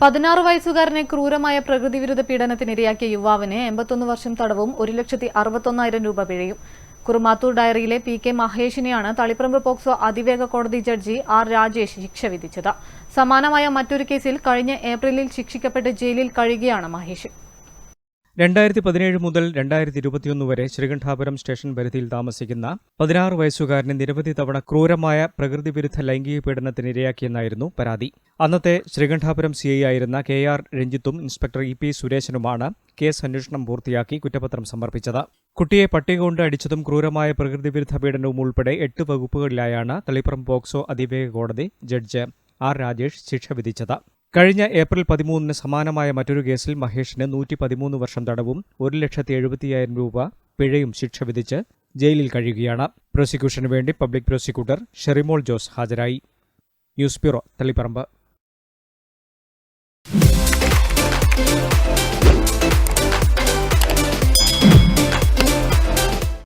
പതിനാറ് വയസ്സുകാരനെ ക്രൂരമായ പ്രകൃതിവിരുദ്ധ പീഡനത്തിനിരയാക്കിയ യുവാവിന് എൺപത്തൊന്ന് വർഷം തടവും ഒരു ലക്ഷത്തി അറുപത്തൊന്നായിരം രൂപ പിഴയും. കുറുമാത്തൂർ ഡയറിയിലെ പി കെ മഹേഷിനെയാണ് തളിപ്പറമ്പ് പോക്സോ അതിവേഗ കോടതി ജഡ്ജി ആർ രാജേഷ് ശിക്ഷ വിധിച്ചത്. സമാനമായ മറ്റൊരു കേസിൽ കഴിഞ്ഞ ഏപ്രിലിൽ ശിക്ഷിക്കപ്പെട്ട് ജയിലിൽ കഴിയുകയാണ് മഹേഷ്. രണ്ടായിരത്തി പതിനേഴ് മുതൽ രണ്ടായിരത്തി ഇരുപത്തിയൊന്ന് വരെ ശ്രീകണ്ഠാപുരം സ്റ്റേഷൻ പരിധിയിൽ താമസിക്കുന്ന പതിനാറ് വയസ്സുകാരനെ നിരവധി തവണ ക്രൂരമായ പ്രകൃതിവിരുദ്ധ ലൈംഗിക പീഡനത്തിന് ഇരയാക്കിയെന്നായിരുന്നു പരാതി. അന്നത്തെ ശ്രീകണ്ഠാപുരം സി ഐ ആയിരുന്ന കെ ആർ രഞ്ജിത്തും ഇൻസ്പെക്ടർ ഇ പി സുരേശനുമാണ് കേസ് അന്വേഷണം പൂർത്തിയാക്കി കുറ്റപത്രം സമർപ്പിച്ചത്. കുട്ടിയെ പട്ടിക കൊണ്ട് അടിച്ചതും ക്രൂരമായ പ്രകൃതിവിരുദ്ധ പീഡനവും ഉൾപ്പെടെ എട്ട് വകുപ്പുകളിലായാണ് തളിപ്പുറം പോക്സോ അതിവേഗ കോടതി ജഡ്ജ് ആർ രാജേഷ് ശിക്ഷ വിധിച്ചത്. കഴിഞ്ഞ ഏപ്രിൽ പതിമൂന്നിന് സമാനമായ മറ്റൊരു കേസിൽ മഹേഷിന് നൂറ്റി പതിമൂന്ന് വർഷം തടവും ഒരു ലക്ഷത്തി എഴുപത്തിയായിരം രൂപ പിഴയും ശിക്ഷ വിധിച്ച് ജയിലിൽ കഴിയുകയാണ്. പ്രോസിക്യൂഷന് വേണ്ടി പബ്ലിക് പ്രോസിക്യൂട്ടർ ഷെറിമോൾ ജോസ് ഹാജരായി. News bureau Taliparamba.